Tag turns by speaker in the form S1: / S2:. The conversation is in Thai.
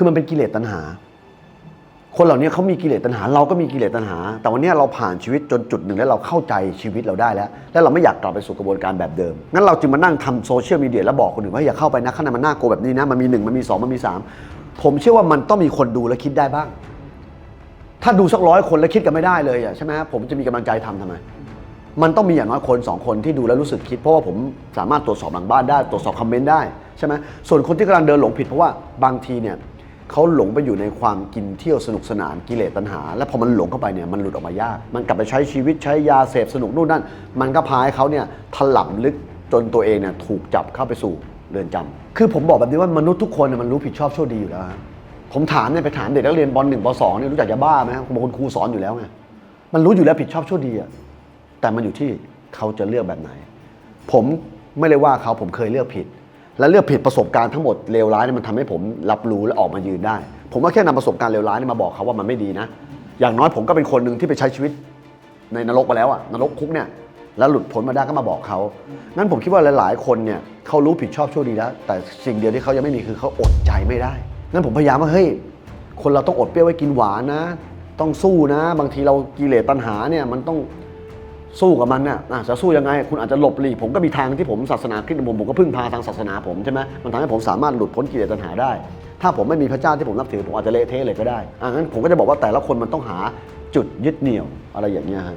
S1: คือมันเป็นกิเลสตัณหา คนเหล่านี้เขามีกิเลสตัณหา เราก็มีกิเลสตัณหา แต่วันนี้เราผ่านชีวิตจนจุดหนึ่งแล้วเราเข้าใจชีวิตเราได้แล้ว แล้วเราไม่อยากกลับไปสู่กระบวนการแบบเดิม งั้นเราจึงมานั่งทำโซเชียลมีเดียแล้วบอกคนอื่นว่าอย่าเข้าไปนะข้างในมันน่ากลัวแบบนี้นะ มันมีหนึ่งมันมีสองมันมีสามผมเชื่อว่ามันต้องมีคนดูและคิดได้บ้าง ถ้าดูสักร้อยคนแล้วคิดกันไม่ได้เลยอะใช่ไหมผมจะมีกำลังใจทำทำไมมันต้องมีอย่างน้อยคนสองคนที่ดูแล้วรู้สึกคิด เพราะว่าผมสามารถตรวจสอบหลังบ้านได้ ตรวจสอบคอมเมนต์ได้ใช่ไหมส่วนคนที่กำลังเดินหลงผิดเพราะว่าบางทีเนี่ย เขาหลงไปอยู่ในความกินเที่ยวสนุกสนานกิเลสตัณหา แล้วพอมันหลงเข้าไปเนี่ยมันหลุดออกมายาก มันกลับไปใช้ชีวิตใช้ยาเสพสนุกนู่นนั่น มันก็พาให้เขาเนี่ยถล่ำลึกจนตัวเองเนี่ยถูกจับเข้าไปสู่เรือนจำคือผมบอกแบบนี้ว่ามนุษย์ทุกคนเนี่ยมันรู้ผิดชอบชั่วดีอยู่แล้วผมถามเนี่ยไปถามเด็กนักเรียนปหนึ่งปสองเนี่ยรู้จักยาบ้าไหมครับบางคนครูสอนอยู่แล้วไงมันรู้อยู่แล้วผิดชอบชั่วดีอะแต่มันอยู่ที่เขาจะเลือกแบบไหน ผมไม่ได้ว่าเขาผมเคยเลือกผิด และเลือกผิดประสบการณ์ทั้งหมดเลวร้ายเนี่ยมันทำให้ผมรับรู้และออกมายืนได้ ผมว่าแค่นำประสบการณ์เลวร้ายเนี่ยมาบอกเขาว่ามันไม่ดีนะ อย่างน้อยผมก็เป็นคนหนึ่งที่ไปใช้ชีวิตในนรกมาแล้วอะนรกคุกเนี่ยแล้วหลุดพ้นมาได้ก็มาบอกเขางั้นผมคิดว่าหลาย ๆ คนเนี่ยเขารู้ผิดชอบชั่วดีแล้ว แต่สิ่งเดียวที่เขายังไม่มีคือเขาอดใจไม่ได้ งั้นผมพยายามว่าเฮ้ย คนเราต้องอดเปรี้ยวไว้กินหวานนะ ต้องสู้นะ บางทีเรากิเลสตัณหาเนี่ยมันต้อง สู้กับมันน่ะอะจะสู้ยังไง คุณอาจจะหลบหลีกผมก็มีทางที่ผมศาสนาคริสต์ผมผมก็พึ่งพาทางศาสนาผมใช่ไหมมันทำให้ผมสามารถหลุดพ้นกิเลสตัณหาได้ ถ้าผมไม่มีพระเจ้าที่ผมนับถือผมอาจจะเละเทะเลยก็ได้อะงั้นผมก็จะบอกว่าแต่ละคนมันต้องหาจุดยึดเหนี่ยวอะไรอย่างเงี้ยฮะ